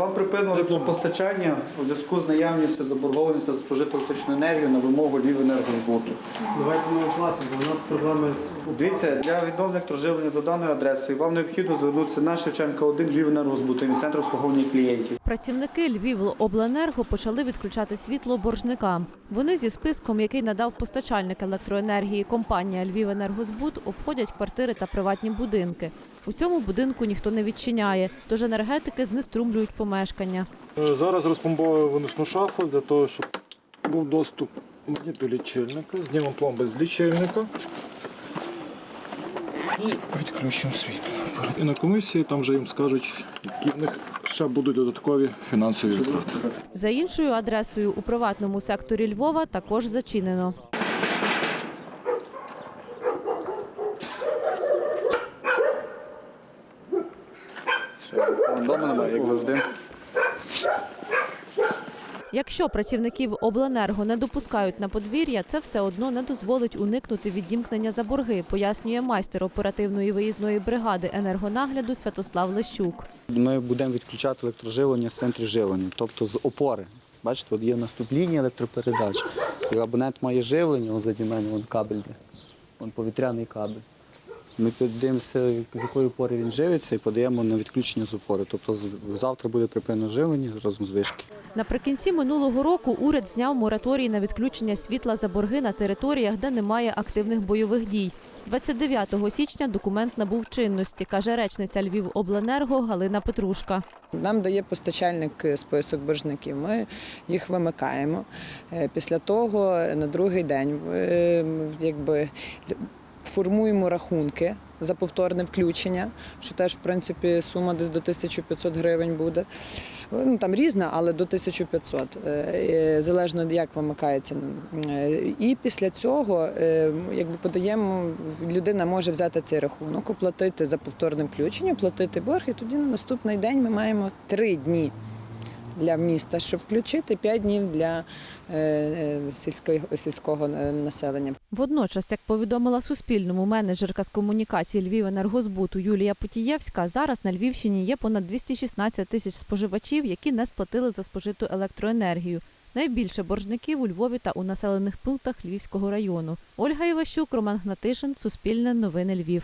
Вам припинили теплопостачання у зв'язку з наявністю заборгованості за спожиту електричну енергію на вимогу Львівенергозбуту. Давайте ми оплатимо, бо у нас проблеми з Дивіться, для відновлення електроживлення за даною адресою вам необхідно звернутися на Шевченка 1 Львівенергозбуту і центр обслуговування клієнтів. Працівники Львівобленерго почали відключати світло боржникам. Вони зі списком, який надав постачальник електроенергії компанія Львівенергозбут, обходять квартири та приватні будинки. У цьому будинку ніхто не відчиняє, тож енергетики знеструмлюють помешкання. Е, Зараз розпломбовую виносну шафу для того, щоб був доступ мені до лічильника. Знімемо пломби з лічильника. І відключимо світло. І на комісії там вже їм скажуть, які в них ще будуть додаткові фінансові витрати. За іншою адресою у приватному секторі Львова також зачинено. Немає, як завжди. Якщо працівників обленерго не допускають на подвір'я, це все одно не дозволить уникнути відімкнення за борги, пояснює майстер оперативної виїзної бригади енергонагляду Святослав Лещук. Ми будемо відключати електроживлення з центрів живлення, тобто з опори. Бачите, от є наступ лінії електропередач. І абонент має живлення, ось заді мене вон кабель. Вон повітряний кабель. Ми подивимося, з якої опори він живиться, і подаємо на відключення з опори. Тобто з- завтра буде припинено живлення разом з вишки. Наприкінці минулого року уряд зняв мораторій на відключення світла за борги на територіях, де немає активних бойових дій. 29 січня документ набув чинності, каже речниця Львівобленерго Галина Петрушка. Нам дає постачальник список боржників. Ми їх вимикаємо. Е, Після того на другий день е, якби формуємо рахунки за повторне включення, що теж в принципі сума десь до 1500 гривень буде. Ну там різна, але до 1500, е, е, залежно як вимикається. Е, І після цього якби подаємо, людина може взяти цей рахунок, оплатити за повторне включення, оплатити борг, і тоді на наступний день ми маємо три дні для міста, щоб включити, п'ять днів для е, е, сільського е, населення. Водночас, як повідомила Суспільному менеджерка з комунікації Львівенергозбуту Юлія Потієвська, зараз на Львівщині є понад 216 тисяч споживачів, які не сплатили за спожиту електроенергію. Найбільше боржників у Львові та у населених пунктах Львівського району. Ольга Іващук, Роман Гнатишин, Суспільне новини Львів.